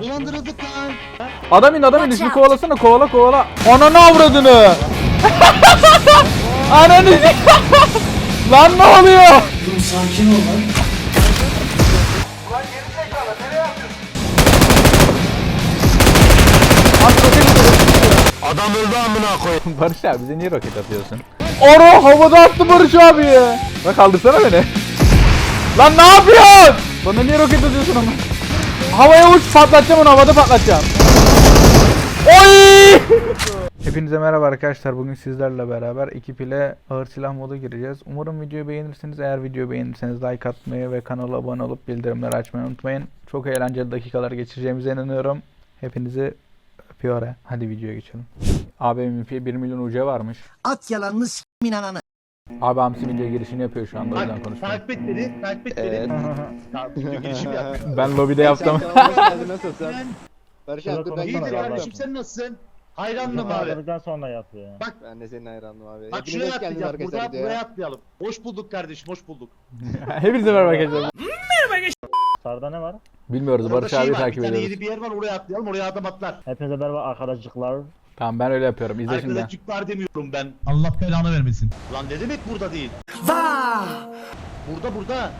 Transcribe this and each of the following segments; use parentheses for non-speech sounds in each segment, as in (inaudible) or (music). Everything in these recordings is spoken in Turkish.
Dolandırıldık lan. Adam in adam in ismi kovalasana kovala kovala. Ananı avradını. (laughs) Ananı (laughs) Lan ne oluyor? Dur sakin ol lan. Adam öldü amına koyayım. (laughs) Barış abi bize niye roket atıyorsun? Oro havada attı Barış abi. Bak kaldırsana beni. Lan ne yapıyorsun? Bana niye roket atıyorsun ama? Havaya uç patlatacağım onu havada patlatacağım. Oy! Hepinize merhaba arkadaşlar. Bugün sizlerle beraber ekip ile ağır silah modu gireceğiz. Umarım videoyu beğenirsiniz. Eğer videoyu beğenirseniz like atmayı ve kanala abone olup bildirimleri açmayı unutmayın. Çok eğlenceli dakikalar geçireceğimize inanıyorum. Hepinizi öpüyorum. Hadi videoya geçelim. Abi MVP 1 milyon UC varmış. At yalanını s**min ananı. Abi Hamsi video girişini yapıyor şu anda o yüzden Bak, konuşuyorum. takip et beni, takip et (laughs) beni. Video yapmıyorum. Ben lobide yaptım. nasılsın? Barış abi dur ben İyidir kardeşim sen nasılsın? Hayranım abi. Kaldırdıktan sonra yapıyor. Ben de senin hayranım abi. Bak şuraya atlayacağız. Burada, buraya atlayalım. Hoş bulduk kardeşim, hoş bulduk. (laughs) Hepinize merhaba arkadaşlar. Sarda ne var? Bilmiyoruz Orada Barış şey abi var, takip bir tane ediyoruz. yeni bir yer var oraya atlayalım, oraya adam atlar. Hepinize merhaba arkadaşlıklar. Tamam ben öyle yapıyorum. İzle şimdi. Arkadaşlıklar demiyorum ben. Allah belanı vermesin. Lan ne demek burada değil? Burada burada.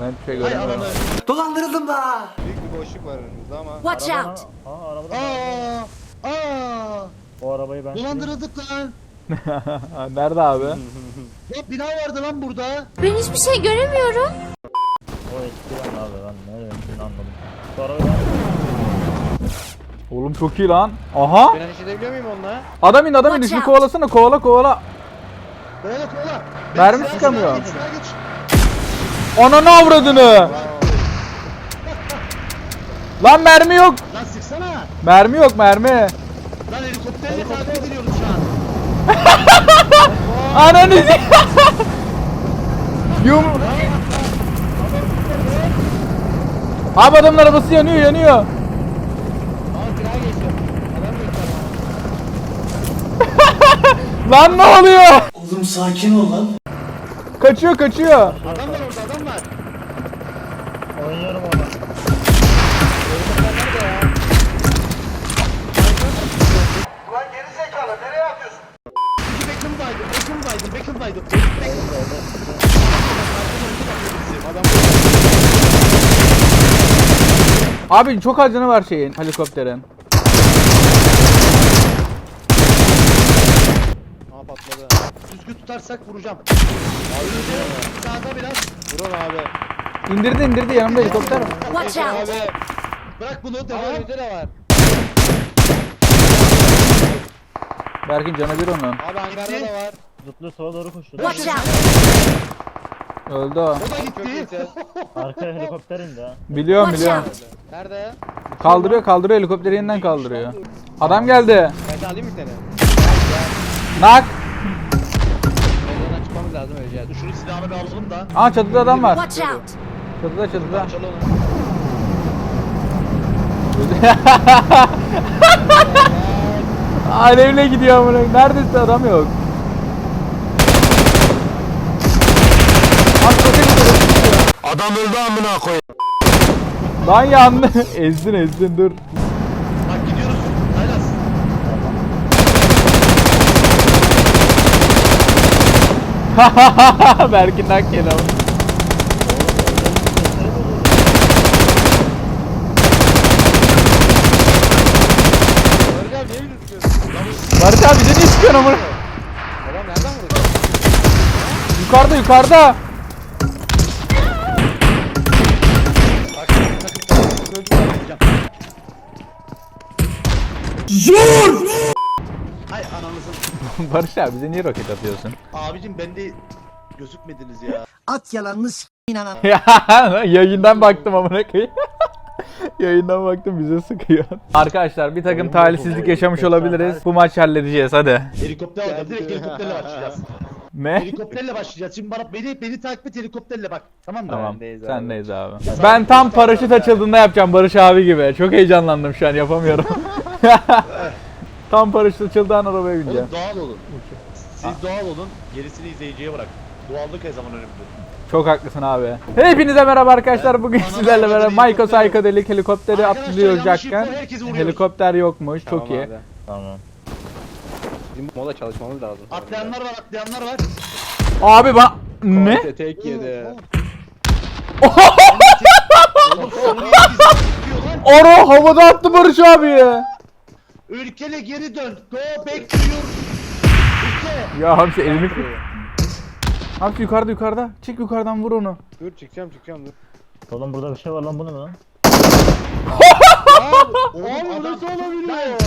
Ben hiçbir şey Hay göremiyorum. ananı. Dolandırıldım da. Büyük bir boşluk var önümüzde ama. Watch Araba out! Aa arabada. Aa, aa. O arabayı ben Dolandırıldık lan. (laughs) Nerede abi? (laughs) Ya bina vardı lan burada. Ben hiçbir şey göremiyorum. O eski lan abi ben ne demek anladım. Şu arabayı ben Oğlum çok iyi lan. Aha. Ben hareket edebiliyor muyum onunla? Adam in adam in out. kovalasana kovala kovala. Kovala kovala. Mermi sıkamıyor. Ananı avradını. Lan mermi yok. Lan sıksana. Mermi yok mermi. Lan helikopterle takip ediliyoruz şu an. (laughs) Ananı Yum. Abi adamın arabası yanıyor yanıyor. Aa kira geçiyor. Adam geçiyor. Lan ne oluyor? Oğlum sakin ol lan. Kaçıyor kaçıyor. Adam var orada adam var. oynuyorum ona. Ulan geri zekalı nereye atıyorsun? Beckham'daydım, Beckham'daydım, Beckham'daydım. Beckham. Abi çok acını var şeyin helikopterin. Aa patladı. Düzgün tutarsak vuracağım. Sağda biraz. Vurun abi. İndirdi indirdi yanımda helikopter var. Watch out! Abi. Bırak bunu devam. önünde de var. Berkin canı bir onun. Abi hangarda Gitti. da var. Zıplıyor sola doğru koştu. Watch out! Öldü o. O da Çok gitti. geçeceğiz. Arkaya helikopter indi ha. Biliyorum Watch biliyorum. out! Nerede? Kaldırıyor kaldırıyor helikopteri yeniden kaldırıyor. Adam geldi. Ben alayım mı seni? Nak. Çıkmamız lazım öleceğiz. Şunun silahını bir alalım da. Aa çatıda adam var. Watch out! Çatıda çatıda. Çal onu. Alevle gidiyor amına. Neredesin adam yok. Adam öldü amına koy. Lan yandı. (laughs) ezdin ezdin dur. Bak gidiyoruz. Haylas. (laughs) Berkin nak gel ama. Barış abi bize ne istiyorsun amına? Adam nereden vurdu? Yukarıda yukarıda. Bak (laughs) Barış abi bize niye roket atıyorsun? Abicim bende gözükmediniz ya. At yalanını s**min ananı. (laughs) Ya yayından baktım amına koyayım. (laughs) Yayından baktım bize sıkıyor. Arkadaşlar bir takım talihsizlik yaşamış olabiliriz. Bu maçı halledeceğiz hadi. Helikopter alacağım. Direkt helikopterle başlayacağız. Ne? helikopterle başlayacağız. Şimdi bana beni beni takip et helikopterle bak. Tamam mı? Tamam. Sendeyiz abi. Sendeyiz abi. Ben tam paraşüt açıldığında yapacağım Barış abi gibi. Çok heyecanlandım şu an yapamıyorum. Tam paraşüt açıldığında arabaya bineceğim. Oğlum doğal olun. Siz doğal olun. Gerisini izleyiciye bırak. Doğallık her zaman önemli. Çok haklısın abi. Hepinize merhaba arkadaşlar. Bugün Bana sizlerle beraber dedi, Michael helikopter yok. Psychedelic helikopteri Arkadaşlar, atlıyorcakken yanlış info, herkesi vuruyoruz. helikopter yokmuş. Çok iyi. Tamam. Bizim bu moda çalışmamız lazım. Atlayanlar var atlayanlar var. Abi bana ne? Tek yedi. Oğlum sonra lan. Havada attı Barış abi. Ülkene geri dön. Go back to your ülke. Ya Hamsi elini Hamsi yukarıda yukarıda. Çık yukarıdan vur onu. Dur çıkacağım çıkacağım dur. Oğlum burada bir şey var lan bu ne lan? (laughs) Oğlum Abi adam- nasıl olabiliyor?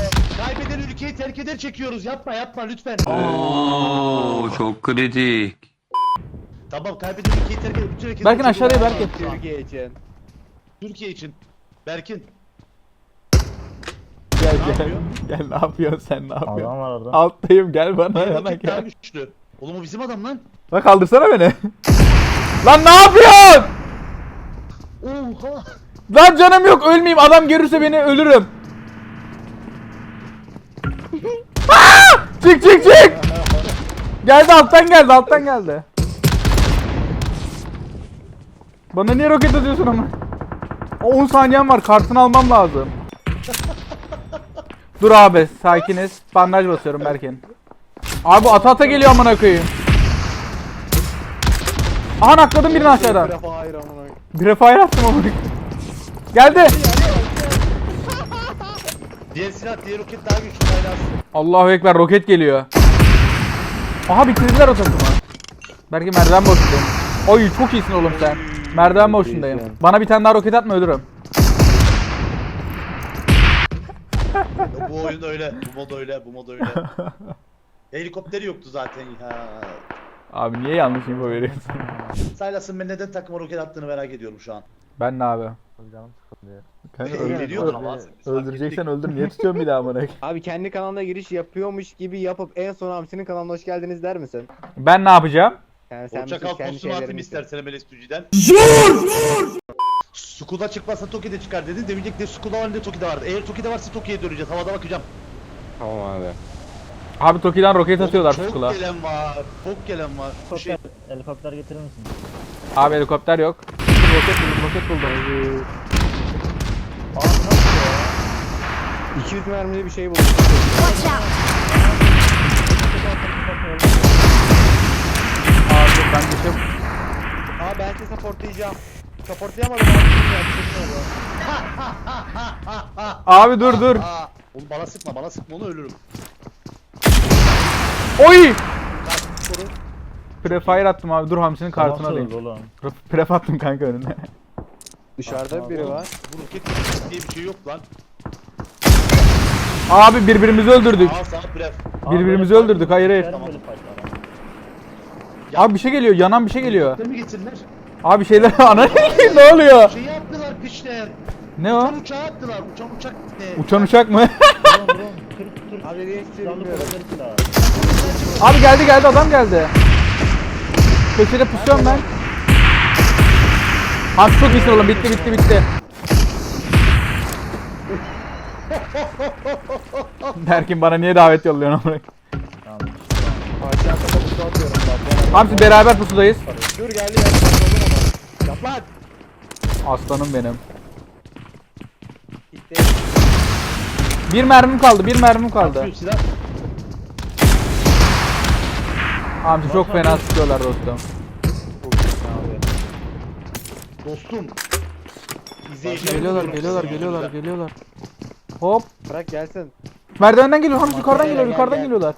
Kaybeden ülkeyi terk eder çekiyoruz. Yapma yapma lütfen. Oo çok kritik. Tamam kaybeden ülkeyi terk eder. Bütün Berkin aşağıya Berkin. Türkiye için. Türkiye için. Berkin. Gel Ne gel. yapıyor? Gel ne yapıyorsun sen ne yapıyorsun? Adam var orada. Alttayım gel bana Bir yana gel. güçlü. Oğlum o bizim adam lan. Lan kaldırsana beni. lan ne yapıyorsun? Oha. Lan canım yok ölmeyeyim adam görürse beni ölürüm. (laughs) Aa! Çık çık çık. Geldi alttan geldi alttan geldi. Bana niye roket atıyorsun ama? 10 saniyem var kartını almam lazım. Dur abi sakiniz. Bandaj basıyorum Berkin. Abi ata ata geliyor amına koyayım. Aha nakladım birini aşağıdan. Hayır amına. Bir refire attım amına koyayım. Geldi. Diğer silah, diğer roket daha güçlü. Haylaz. Allahu ekber roket geliyor. Aha bitirdiler o takımı. Belki merdiven boşundayım. Oy çok iyisin oğlum sen. Merdiven boşundayım. Bana bir tane daha roket atma ölürüm. Bu oyun öyle. Bu mod öyle. Bu mod öyle. (laughs) Helikopteri yoktu zaten ya. Abi niye yanlış info veriyorsun? (laughs) Saylas'ın ben neden takıma roket attığını merak ediyorum şu an. Ben ne abi? Canım sıkıldı ya. Kanka Öyle ama. öldüreceksen öldür. Niye tutuyorsun bir daha amına koyayım? (laughs) Abi kendi kanalına giriş yapıyormuş gibi yapıp en son Hamsi'nin kanalına hoş geldiniz der misin? Ben ne yapacağım? Yani sen Çakal misin, kendi postunu atayım şeylerini istersen MLSTU'ciden. Zor! Skuda çıkmazsa Toki'de çıkar dedin. Demeyecek de Skuda var ne de Toki'de vardı. Eğer Toki'de varsa Toki'ye döneceğiz. Havada bakacağım. Tamam abi. Abi Toki'den roket atıyorlar Çok Skula. gelen var. Çok gelen var. Bu şey, Helikopter, helikopter getirir misin? Abi helikopter yok. Roket buldum roket buldum. 200 mermili bir şey buldum. Abi ben şey... Aa ben sizi supportlayacağım. Supportlayamadım abi. dur dur. Aa, oğlum bana sıkma bana sıkma onu ölürüm. Oy! Kaç sorun. Prefire attım abi. Dur Hamsi'nin kartını alayım. oğlum? (laughs) Pref attım kanka önüne. Dışarıda biri var. Bu roket diye bir şey yok lan. Abi birbirimizi öldürdük. Al sana pref. Birbirimizi öldürdük, hayır, hayır. Abi. Bir şey geliyor. Yanan bir şey geliyor. Ne mi getirdiler? Abi şeyler (laughs) ana (laughs) ne oluyor? Şeyi attılar piçler. Ne o? Uçan uçağı attılar. Uçan uçak ne? Uçan uçak mı? (laughs) Abi niye. Abi geldi geldi adam geldi. Köşede pusuyorum ben. Abi çok iyisin oğlum bitti bitti bitti. Berkin bana niye davet yolluyorsun amına? Hamsi beraber pusudayız. Dur geldi ya. Lan. Aslanım benim. Gitti. Bir mermim kaldı, bir mermim kaldı. Atıyor silah. Hamsi çok fena sıkıyorlar dostum. Abi. Dostum. İzleyicilerim Geliyorlar, geliyorlar, geliyorlar, geliyorlar. Hop. Bırak gelsin. Merdivenden geliyor Hamsi yukarıdan Gel, geliyor, gel, yukarıdan gel. geliyorlar.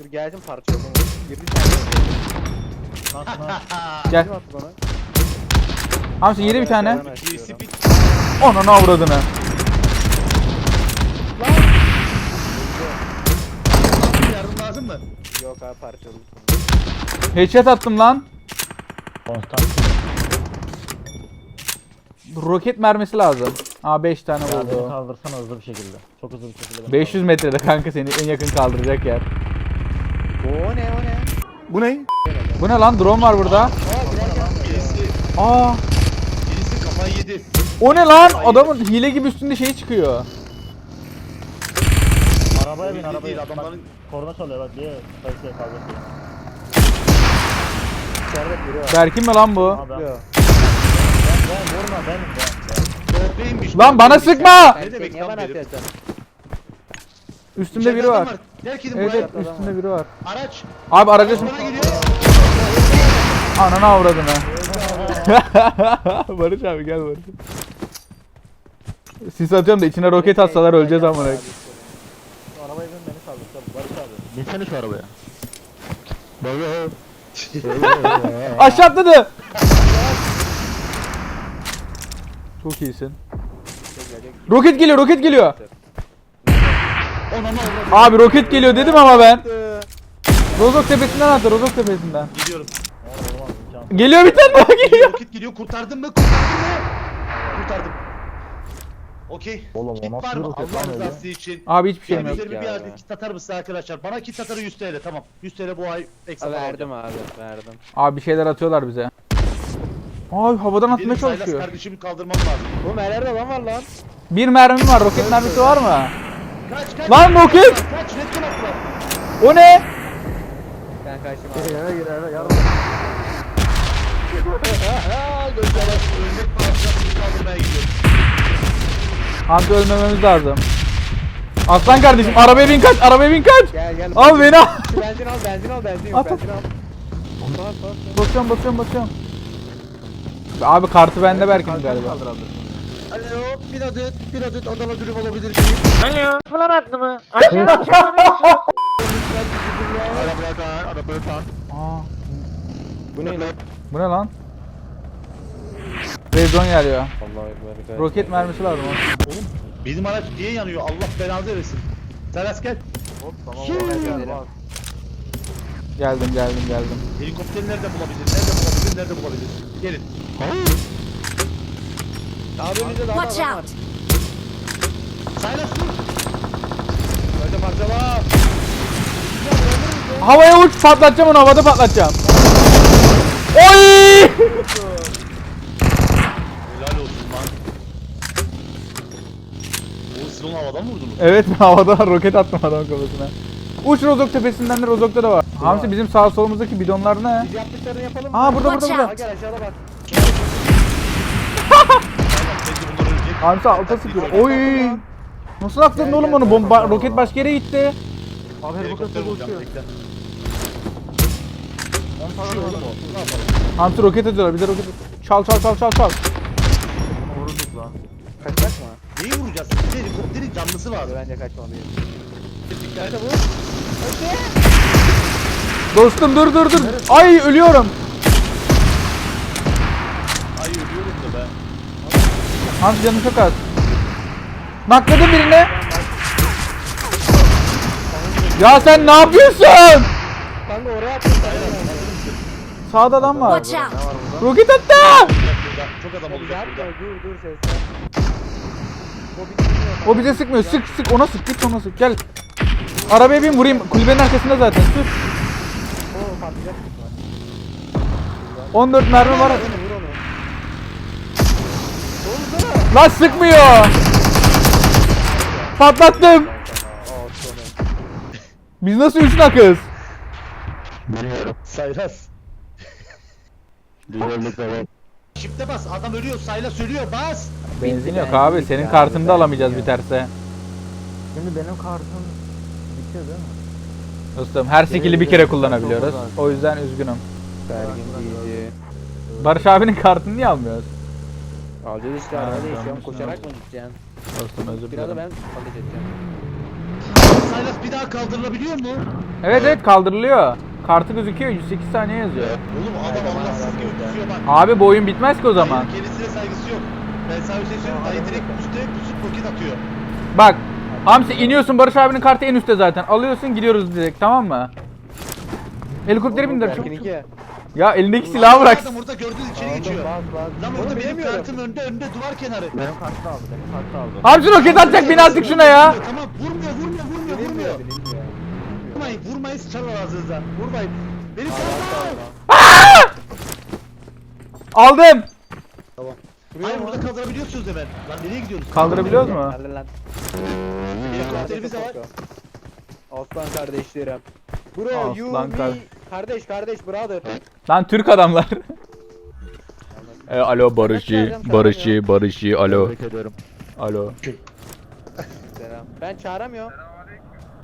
Dur gelsin parçalayalım. Girdi sen. Gel. Kim attı bana? Hamsi yedi bir tane. Onun avradını. Yardım lazım mı? Yok abi parçaladım. Headshot attım lan. Roket mermisi lazım. Aa 5 tane Ya beni buldu. kaldırsana hızlı bir şekilde. Çok hızlı bir şekilde. beni 500 metrede kanka seni en yakın kaldıracak yer. O ne o ne? Bu ne? Bu ne lan? Drone var burada. Aa gel gel. Birisi, Aa. birisi kafayı yedi. O ne lan? Adamın hile gibi üstünde şey çıkıyor. Arabaya bin arabaya. Bak, adamların Korna çalıyor bak diye. İçeride biri var. Berkin mi lan bu? Yok. Ben, ben vurma benim ben. ben. Toplaymış. Lan bana sıkma! Ne demek Niye lan bana atıyorsun? Üstümde biri var. Terk edin Evet burayı. evet üstümde biri var. Araç. Abi araca Bana geliyor. Ananı avradın ha. (laughs) Barış abi gel Barış. Sis atıyorum da içine roket atsalar öleceğiz amına. koyayım. Şu arabaya bin beni kaldır. Tabii Barış abi. Binsene şu arabaya. (laughs) Aşağı atladı. Çok iyisin. Roket geliyor, roket geliyor. Abi roket geliyor dedim ama ben. Rozok tepesinden attı, Rozok tepesinden. Gidiyorum. Geliyor bir tane daha geliyor. Vakit geliyor. Kurtardın mı? Kurtardın mı? Kurtardım. Okey. Oğlum, o Kit nasıl var bir mı? roket Allah lan öyle? rızası için. Abi hiçbir şeyim Benim yok. üzerime bir ya. yerde kit atar mısın arkadaşlar? Bana kit atarı 100 TL tamam. 100 TL bu ay ekstra Verdim abi verdim. Abi bir şeyler atıyorlar bize. Ay havadan atmaya Benim Saylas çalışıyor. kardeşimi kaldırmam lazım. Oğlum her yerde adam var lan. Bir mermim var, roket mermisi var mı? Kaç kaç. Lan kaç, roket! Kaç red gun attılar. O ne? Ben kaçtım abi. Eve gir eve yardım. Ölmek pahasına kaldırmaya gidiyorum. Hamdi ölmememiz lazım. Aslan kardeşim arabaya bin kaç, arabaya bin kaç. Gel gel. Al beni al. Benzin al benzin al benzin yok At, at. benzin al. Bas bas bas. Basıyorum basıyorum basıyorum. Abi kartı bende Berkin galiba. Alo bir adet bir adet Adana dürüm alabilir miyim? Arabaya kar, arabaya kar. Aa, Bu ne lan? bu ne lan? Rezon geliyor. Allah'a ekber. Roket mermisi lazım. oğlum. Benim araç niye yanıyor? Allah belanı versin. Saylas gel. Hop tamam. Şimdi. Gel, bak. Geldim geldim geldim. Helikopteri nerede bulabilir? Nerede bulabilir? Nerede bulabilir? Gelin. Daha önünde daha Watch var. out! Saylas dur. Öyle parçala. Havaya uç patlatacağım onu havada patlatacağım. Oy! (laughs) Helal olsun lan. Oğlum siz onu havadan mı vurdunuz? Evet (laughs) havada roket attım adam kafasına. Uç Rozok tepesinden de Rozok'ta da var. Hamsi bizim sağ solumuzdaki bidonlar ne? Biz yaptıklarını yapalım mı? Aa burada burada Watch burada. Ha gel aşağıda bak. (laughs) Hamsi alta sıkıyor. Oy! Nasıl atladın oğlum onu? Bomba roket başka yere gitti. Abi Helikopter uçuyor. bekle. 10 tane var mı? Ne yapalım? Hamsi roket atıyorlar. Bir de roket Çal çal çal çal çal. Vururduk lan. Kaçacak mı? Neyi vuracağız? Bir de helikopterin canlısı var. Hadi bence kaçmalıyız. Nerede bu? Dostum dur dur dur. Ay ölüyorum. Ay ölüyorum da ben. Hamsi canım çok az. Nakladım birini. Ya sen ne yapıyorsun? Kanka oraya attın sen. Sağda adam var. Watch out! Ne var burada? Roket attı. Çok adam olacak burada. dur dur sesler. O bize sıkmıyor. Sık sık ona sık. Git ona sık. Gel. Arabaya bin vurayım. Kulübenin arkasında zaten. Sür. O patlayacak. 14 mermi var. Lan sıkmıyor. Patlattım. Biz nasıl üç nakız? Saylas. Şifte bas adam ölüyor Saylas ölüyor bas. Benzin yok abi. Senin kartını da alamayacağız biterse. Şimdi benim kartım bitiyor değil mi? Dostum her skill'i bir kere kullanabiliyoruz. O yüzden üzgünüm. Bergin. Barış abinin kartını niye almıyoruz? Alacağız işte tamam, değişiyorum. Koşarak mı gideceksin? Dostum özür Biraz da dilerim. ben edeceğim. Saylas bir daha kaldırılabiliyor mu? Evet evet kaldırılıyor. Kartı gözüküyor 108 saniye yazıyor. Oğlum adam Allahsız gibi pusuyor bak. Abi bu oyun bitmez ki o zaman. Hayır, Kendisine saygısı yok. Ben sana bir şey söyleyeyim. Dayı direkt üstte pusup roket atıyor. Bak Hamsi iniyorsun Barış abinin kartı en üstte zaten. Alıyorsun gidiyoruz direkt tamam mı? Helikopteri bindir. çabuk. Berkin'inki. Ya elindeki silahı bırak. Adam orada gördüğünüz içeri geçiyor. bas, bas. Lan Oğlum orada benim bilemiyorum. kartım önde önde duvar kenarı. Benim kartı aldı. Benim kartı aldı. Hamsi roket atacak beni artık şuna ya. Tamam vurmuyor vurmuyor vurmuyor vurmuyor. Vurmayın vurmayın sıçarlar ağzınıza. Vurmayın. Beni al. Aldım. Hayır burada kaldırabiliyorsunuz hemen. Lan nereye gidiyorsunuz? Kaldırabiliyoruz mu? Hadi lan. Helikopterimiz de var. Aslan kardeşlerim. Bro, you, Aslan me, kar- Kardeş kardeş brother. Lan Türk adamlar. (laughs) e, alo Barışçı, Barışçı, Barışçı, alo. Tebrik ediyorum. Alo. Selam. Ben çağıramıyorum.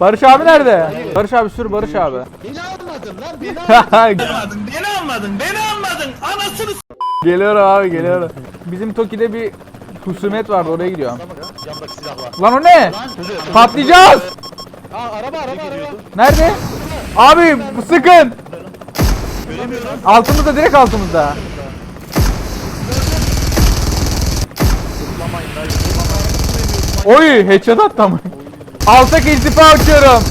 Barış abi nerede? Barış abi sür Barış abi. Beni almadın lan beni (laughs) almadın. geliyorum abi geliyorum. Bizim Toki'de bir husumet vardı oraya gidiyorum. Yandaki silah var. Lan o ne? Patlayacağız. Aa araba araba araba. Nerede? Abi sıkın. Altımızda direkt altımızda. Oy headshot attı ama. Altak istifa açıyorum.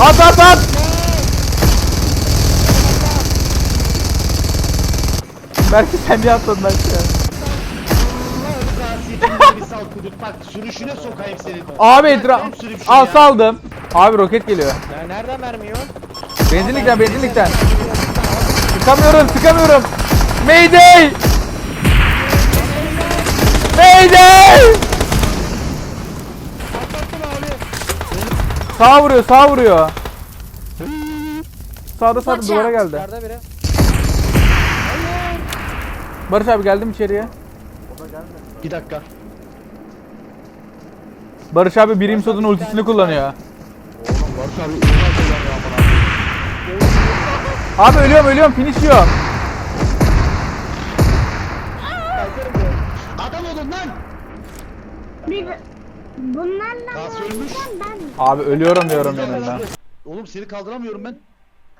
At at at. Belki sen de atladın. Bak sürüşüne sokayım senin. Abi ya. Al saldım. Abi roket geliyor. Ya nereden mermi yok? Benzinlikten benzinlikten. Sıkamıyorum sıkamıyorum. Mayday! Mayday! Sağa vuruyor sağa vuruyor. Sağda sağda Watch duvara out. geldi. Dışarıda biri. Barış abi geldim içeriye. Bir dakika. Barış abi birim sodun ultisini kullanıyor. Abi ölüyorum ölüyorum finish yiyorum. Adam olun lan. Bir bunlarla Kas ölmüş. ben Abi ölüyorum diyorum yanında. Oğlum seni kaldıramıyorum ben.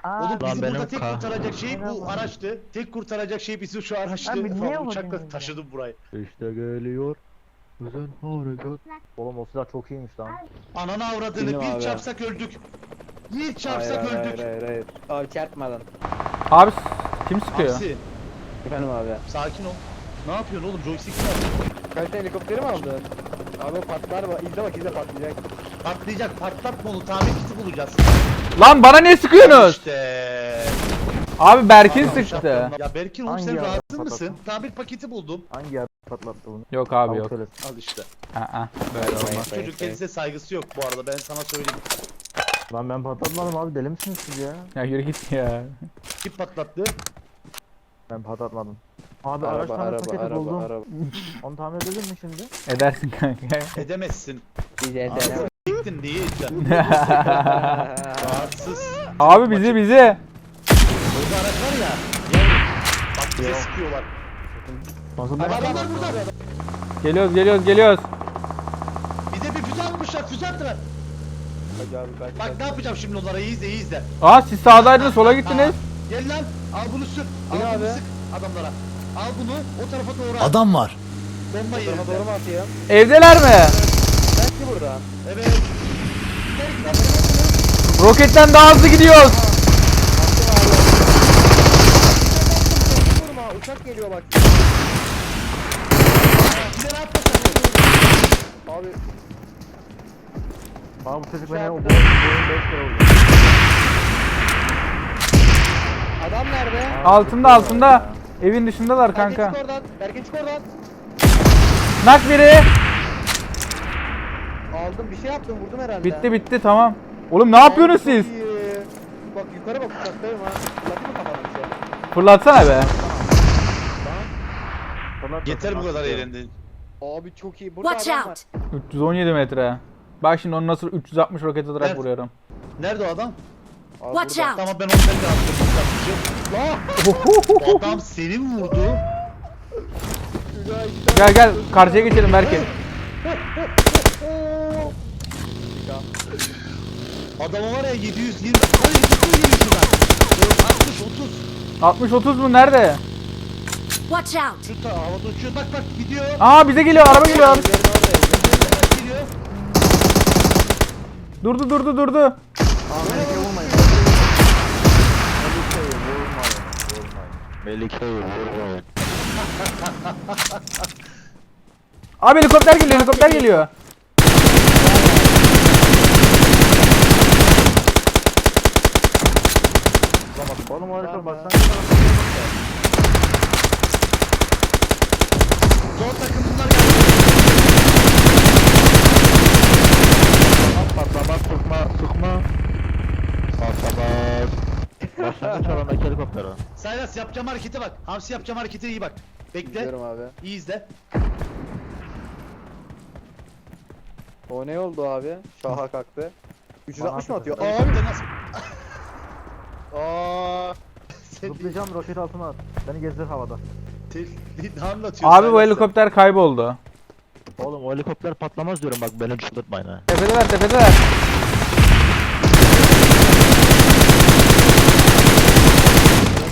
Oğlum Lan bizi benim burada tek ka- kurtaracak şey bu araçtı. Tek kurtaracak şey bizim şu araçtı. Falan uçakla taşıdım burayı. İşte geliyor. Güzel harekat. Oğlum o silah çok iyiymiş lan. Ananı avradını bir abi. çarpsak öldük. Bir çarpsak hayır, öldük. hayır hayır. Abi çarpmadan. Abi kim sıkıyor? Aksi. Efendim abi. Sakin ol. Ne yapıyorsun oğlum? Joystick mi yapıyorsun? Kaç tane helikopteri mi aldın? Abi o patlar bak. İzle bak izle patlayacak. Patlayacak. Patlatma onu. Tamir kiti bulacağız. Lan bana niye sıkıyorsunuz? İşte. Abi Berkin Tamam, sıktı. şapkanla- Ya Berkin oğlum Hangi sen rahatsız patlattın? mısın? Tamir paketi buldum. Hangi yer patlattı bunu? Yok abi yok. Söyle. Al işte. Aa, böyle olmaz. Çocuk kendisine saygısı yok bu arada ben sana söyleyeyim. Lan ben patlatmadım abi deli misiniz siz ya? Ya yürü git ya. Kim patlattı? Ben patlatmadım. Abi araç tamir paketi buldum. (laughs) Onu tamir edebilir mi şimdi? Edersin kanka. Edemezsin. Abi izle. Gittin diye edeceksin. (laughs) Rahatsız. Abi bizi bizi. Orada araç var ya. Yavrum. Bak bize sıkıyorlar. Nasıl Adamlar burada. Geliyoruz geliyoruz geliyoruz. Bize bir füze atmışlar. Füze attılar. Hadi abi kaç. Bak ne yapacağım şimdi onlara iyi izle iyi izle. Aa siz sağdaydınız sola gittiniz. Gel lan. Al bunu sür. Al bunu abi? sık adamlara. Al bunu o tarafa doğru at. Adam var. Bomba yerinde. doğru mu atayım? Evdeler mi? Belki burada. Evet. Roketten daha hızlı gidiyoruz. Vurma uçak geliyor bak. Bir de? Abi Abi bu çocuk beni o yaptı. boyun 5 kere oldu. adam nerede? Altında altında. Evin dışındalar Berkin kanka. çık oradan. Berkin çık oradan. Nak biri. Aldım bir şey yaptım vurdum herhalde. Bitti bitti tamam. Oğlum ne yapıyorsunuz siz? iyi. Bak yukarı bak uçaktayım ha. Fırlatayım mı kafana bir şey? Fırlatsana be. Yeter bu kadar eğlendin. Abi çok iyi. Burada Watch adam var. out! 317 metre. Bak şimdi onu nasıl 360 roket atarak Evet. vuruyorum. Nerede o adam? Abi Watch burada. out! Tamam ben onu ben de attım. Lan! Adam seni vurdu. Gel gel karşıya geçelim Berke. Adama var ya 720. Hadi gitsin gelişinden. 60 30. 60-30 mu nerede? Watch out! Şu ta havada uçuyor. Bak bak gidiyor. Aa bize geliyor araba geliyor. Orada. Gidiyor. Durdu durdu durdu. Abi Melike'ye vurmayın. Vurmayın. Abi helikopter geliyor helikopter geliyor. Oğlum harika bak Zor takım bunlar geldi. Patlamaz sıkma sıkma. Patlamaz. Başlangıç helikopter o. Saylas yapacağım harekete bak. Hamsi yapacağım harekete iyi bak. Bekle. Biliyorum abi. İyi izle. O ne oldu abi? Şaha kalktı. 360 mı atıyor? Abi. Helikopter nasıl? (laughs) Aa. Sen Zıplayacağım roket altına at. Beni gezdir havada. (laughs) ne anlatıyorsun? Abi bu Saylas? helikopter kayboldu. Oğlum o helikopter patlamaz diyorum bak beni çıldırtmayın ha. Tepedeler tepedeler.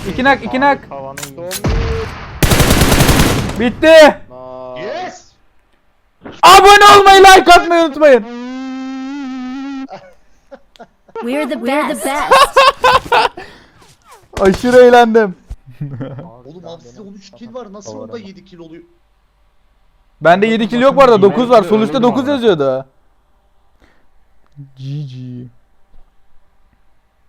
İki nak iki nak. Bitti. Yes! Abone olmayı like atmayı unutmayın. We're the best. (laughs) Aşırı eğlendim. Oğlum Hamsi'de 13 kill var. Nasıl onda 7 kill oluyor? Bende 7 kill yok bu arada 9 var. Sol üstte 9 yazıyordu. GG.